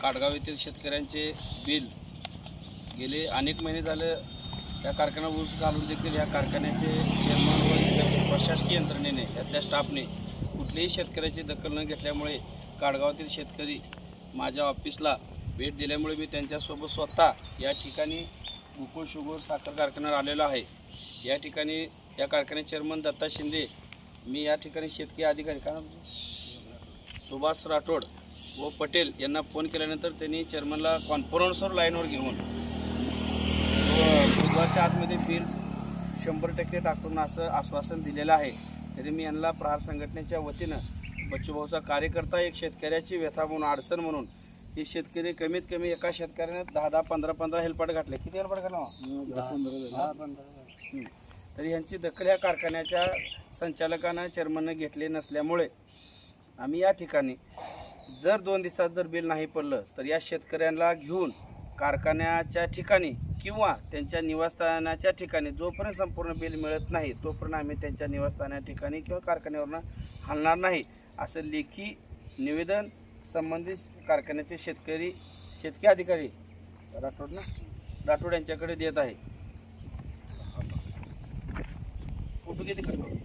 काटगाव येथील शेतकऱ्यांचे बिल गेले अनेक महिने झालं या कारखाना ऊस घालून देखील या कारखान्याचे चेअरमन व प्रशासकीय यंत्रणेने यातल्या स्टाफने कुठल्याही शेतकऱ्याची दखल न घेतल्यामुळे काडगावातील शेतकरी माझ्या ऑफिसला भेट दिल्यामुळे मी त्यांच्यासोबत स्वतः या ठिकाणी गोकुळ शुगर साखर कारखान्यावर आलेला आहे. या ठिकाणी या कारखान्याचे चेअरमन दत्ता शिंदे मी या ठिकाणी शेतकरी अधिकारी. का सुभाष राठोड व पटेल यांना फोन केल्यानंतर त्यांनी चेअरमनला कॉन्फरन्सवर लाईनवर घेऊन व बुधवारच्या आतमध्ये बिल शंभर टक्के टाकून असं आश्वासन दिलेलं आहे. तरी मी यांना प्रहार संघटनेच्या वतीनं बच्चूभाऊचा कार्यकर्ता एक शेतकऱ्याची व्यथा म्हणून अडचण म्हणून हे शेतकरी कमीत कमी एका शेतकऱ्याने दहा दहा पंधरा पंधरा हेल्पाट घातले. किती हेल्पाट घातला हं. तर यांची दखल या कारखान्याच्या संचालकानं चेअरमननं घेतली नसल्यामुळे आम्ही या ठिकाणी जर दोन दिवसात जर बिल नाही पडलं तर या शेतकऱ्यांना घेऊन कारखान्याच्या ठिकाणी किंवा त्यांच्या निवासस्थानाच्या ठिकाणी जोपर्यंत संपूर्ण बिल मिळत नाही तोपर्यंत आम्ही त्यांच्या निवासस्थाना ठिकाणी किंवा कारखान्यावरनं हलणार नाही असं लेखी निवेदन संबंधित कारखान्याचे शेतकरी शेतकी अधिकारी राठोड ना? राठोड यांच्याकडे देत आहे. फोटो किती करतो?